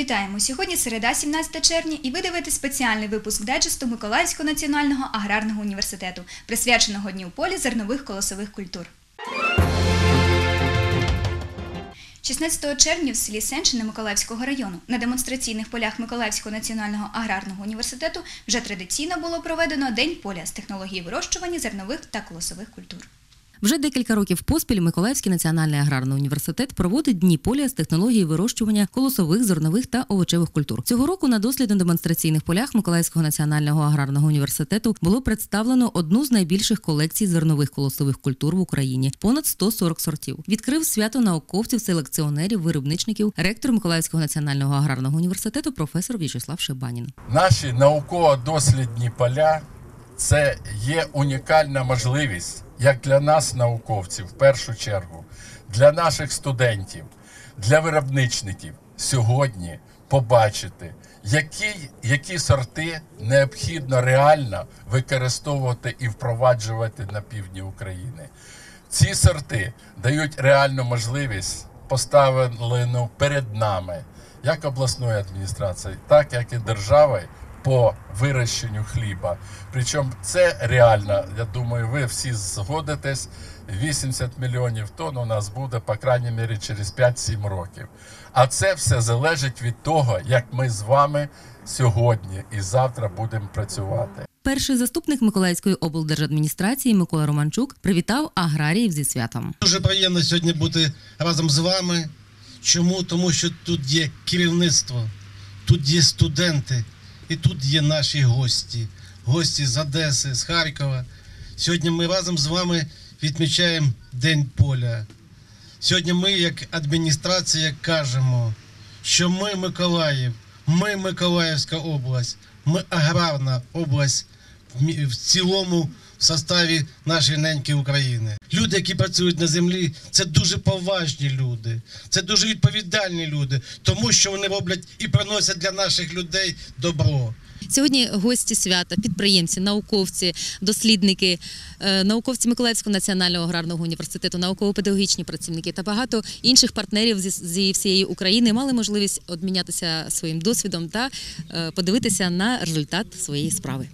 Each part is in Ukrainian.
Вітаємо! Сьогодні середа, 17 червня, і ви дивитесь спеціальний випуск дайджесту Миколаївського національного аграрного університету, присвяченого Дню полі зернових колосових культур. 16 червня в селі Сенчине Миколаївського району на демонстраційних полях Миколаївського національного аграрного університету вже традиційно було проведено День поля з технології вирощування зернових та колосових культур. Вже декілька років поспіль Миколаївський національний аграрний університет проводить дні поля з технології вирощування колосових, зернових та овочевих культур. Цього року на дослідно-демонстраційних полях Миколаївського національного аграрного університету було представлено одну з найбільших колекцій зернових колосових культур в Україні понад 140 сортів. Відкрив свято науковців, селекціонерів, виробничників, ректор Миколаївського національного аграрного університету професор В'ячеслав Шебанін. Наші науково-дослідні поля це є унікальна можливість як для нас, науковців, в першу чергу, для наших студентів, для виробничників сьогодні побачити, які, які сорти необхідно реально використовувати і впроваджувати на півдні України. Ці сорти дають реальну можливість поставлену перед нами, як обласною адміністрацією, так як і державою по вирощенню хліба. Причому це реально, я думаю, ви всі згодитесь. 80 мільйонів тонн у нас буде, по крайній мірі, через 5-7 років. А це все залежить від того, як ми з вами сьогодні і завтра будемо працювати. Перший заступник Миколаївської облдержадміністрації Микола Романчук привітав аграріїв зі святом. Дуже приємно сьогодні бути разом з вами. Чому? Тому що тут є керівництво, тут є студенти, і тут є наші гості, гості з Одеси, з Харкова. Сьогодні ми разом з вами відмічаємо День поля. Сьогодні ми, як адміністрація, кажемо, що ми Миколаїв, ми Миколаївська область, ми аграрна область в цілому в составі нашої неньки України. Люди, які працюють на землі, це дуже поважні люди, це дуже відповідальні люди, тому що вони роблять і приносять для наших людей добро. Сьогодні гості свята, підприємці, науковці, дослідники, е, науковці Миколаївського національного аграрного університету, науково-педагогічні працівники та багато інших партнерів зі, всієї України мали можливість обмінятися своїм досвідом та е, подивитися на результат своєї справи.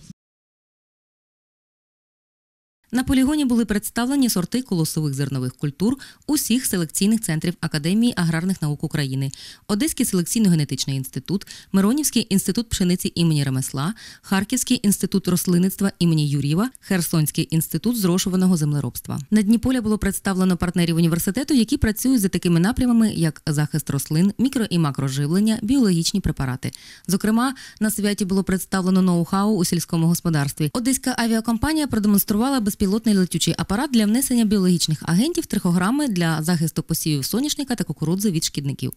На полігоні були представлені сорти колосових зернових культур усіх селекційних центрів Академії аграрних наук України, Одеський селекційно-генетичний інститут, Миронівський інститут пшениці імені Ремесла, Харківський інститут рослинництва імені Юр'єва, Херсонський інститут зрошуваного землеробства. На дні поля було представлено партнерів університету, які працюють за такими напрямами, як захист рослин, мікро і макроживлення, біологічні препарати. Зокрема, на святі було представлено ноу-хау у сільському господарстві. Одеська авіакомпанія продемонструвала безпілотний летючий апарат для внесення біологічних агентів трихограми для захисту посівів соняшника та кукурудзи від шкідників.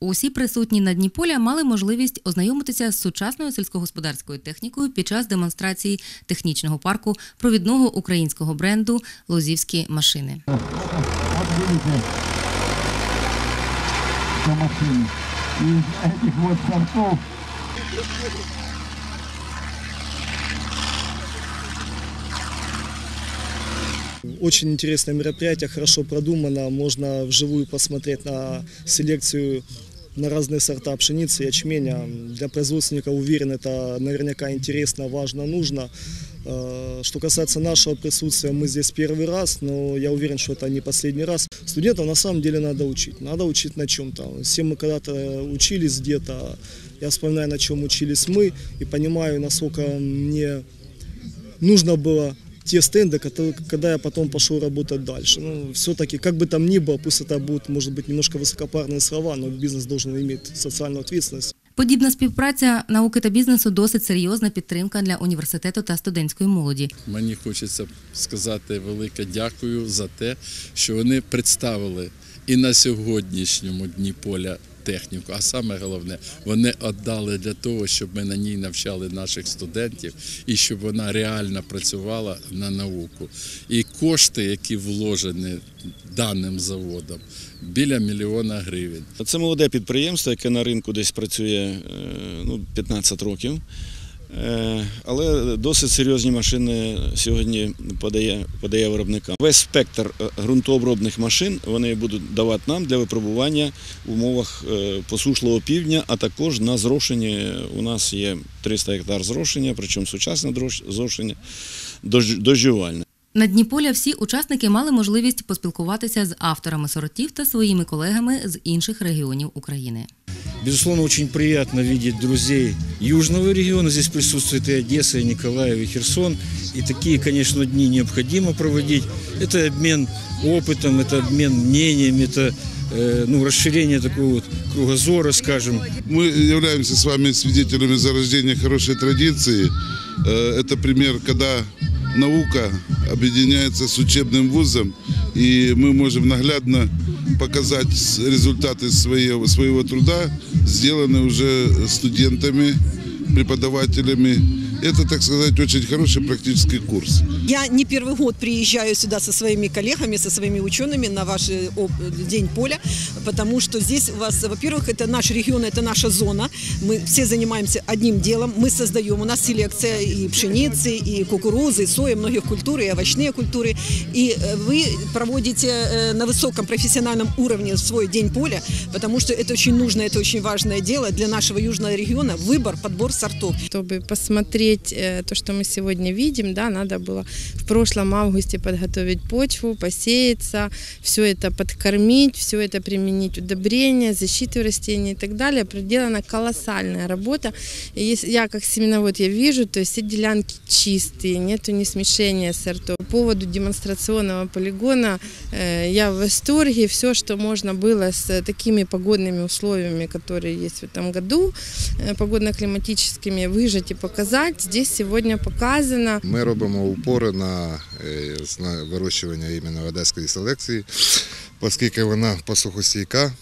Усі присутні на дні поля мали можливість ознайомитися з сучасною сільськогосподарською технікою під час демонстрації технічного парку провідного українського бренду Лозівські машини. Машине Из этих вот сортов Очень интересное мероприятие, хорошо продумано. Можно вживую посмотреть на селекцию на разные сорта пшеницы, ячменя. Для производственника, уверен, это наверняка интересно, важно, нужно. Э, Что касается нашего присутствия, мы здесь первый раз, но я уверен, что это не последний раз. Студентов на самом деле надо учить. Надо учить на чем-то. Все мы когда-то учились где-то. Я вспоминаю, на чем учились мы, и понимаю, насколько мне нужно было те стенды, которые- когда я потом пошел работать дальше. Ну, все-таки, как бы там ни было, пусть это будут, может быть, немножко высокопарные слова, но бизнес должен иметь социальную ответственность. Подібна співпраця науки та бізнесу досить серйозна підтримка для університету та студентської молоді. Мені хочеться сказати велике дякую за те, що вони представили і на сьогоднішньому дні поля техніку. А саме головне, вони віддали для того, щоб ми на ній навчали наших студентів і щоб вона реально працювала на науку. І кошти, які вложені даним заводом, біля мільйона гривень. Це молоде підприємство, яке на ринку десь працює е, ну, 15 років. Е, Але досить серйозні машини сьогодні подає, подає виробникам. Весь спектр е, ґрунтообробних машин вони будуть давати нам для випробування в умовах е, посушливого півдня, а також на зрошенні. У нас є 300 гектар зрошення, причому сучасне зрошення, дощувальне. На дні поля всі учасники мали можливість поспілкуватися з авторами сортів та своїми колегами з інших регіонів України. Безусловно, очень приятно видеть друзей южного региона. Здесь присутствует и Одесса, и Николаев, и Херсон. И такие, конечно, дни необходимо проводить. Это обмен опытом, это обмен мнением, это э, ну, расширение такого вот кругозора, скажем. Мы являемся с вами свидетелями зарождения хорошей традиции. Э, Это пример, когда наука объединяется с учебным вузом, и мы можем наглядно показать результаты своего, своего труда, сделанные уже студентами, преподавателями. Это, так сказать, очень хороший практический курс. Я не первый год приезжаю сюда со своими коллегами, со своими учеными на ваш э, оп- День поля, потому что здесь у вас, во-первых, это наш регион, это наша зона. Мы все занимаемся одним делом. Мы создаем, у нас селекция и пшеницы, и кукурузы, и сои, многих культур, и овощные культуры. И э, вы проводите э, на высоком профессиональном уровне свой День поля, потому что это очень нужно, это очень важное дело для нашего южного региона. Выбор, подбор сортов. Чтобы посмотреть э, то, что мы сегодня видим, да, надо было в прошлом августе подготовить почву, посеяться, все это подкормить, все это применить удобрения, защиту растений и так далее. Проделана колоссальная работа. И я как семеновод я вижу, то есть все делянки чистые, нету ни смешения сортов. По поводу демонстрационного полигона э, я в восторге. Все, что можно было с такими погодными условиями, которые есть в этом году, э, погодно-климатическими, выжать и показать, здесь сегодня показано. Ми робимо упори на, е, на вирощування іменно одеської селекції, оскільки вона посухостійка,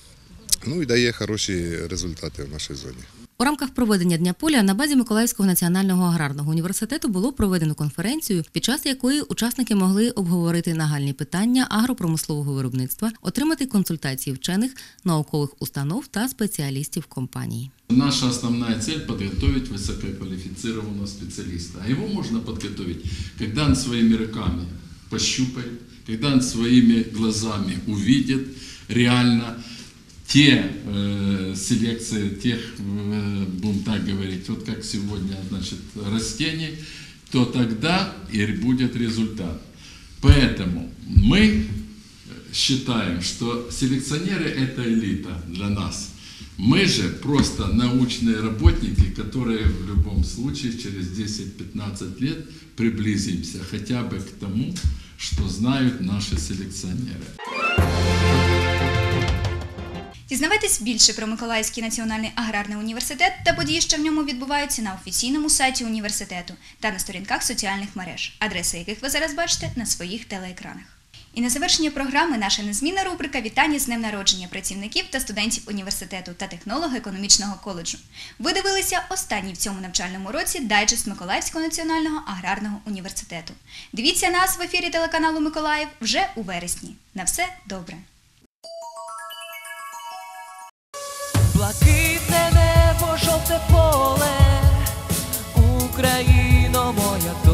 ну і дає хороші результати в нашій зоні. У рамках проведення Дня поля на базі Миколаївського національного аграрного університету було проведено конференцію, під час якої учасники могли обговорити нагальні питання агропромислового виробництва, отримати консультації вчених, наукових установ та спеціалістів компаній. Наша основная цель – подготовить высококвалифицированного специалиста. А его можно подготовить, когда он своими руками пощупает, когда он своими глазами увидит реально те э, селекции, тех, э, будем так говорить, вот как сегодня, значит, растений, то тогда и будет результат. Поэтому мы считаем, что селекционеры – это элита для нас. Мы же просто научные работники, которые в любом случае через 10-15 лет приблизимся хотя бы к тому, что знают наши селекционеры. Дізнавайтесь більше про Миколаївський національний аграрний університет та події, що в ньому відбуваються на офіційному сайті університету та на сторінках соціальних мереж, адреси яких ви зараз бачите на своїх телеекранах. І на завершення програми наша незмінна рубрика Вітання з днем народження працівників та студентів університету та технолого-економічного коледжу. Ви дивилися останній в цьому навчальному році дайджест Миколаївського національного аграрного університету. Дивіться нас в ефірі телеканалу Миколаїв вже у вересні. На все добре! Блакитне небо, жовте поле, Україно моя доле,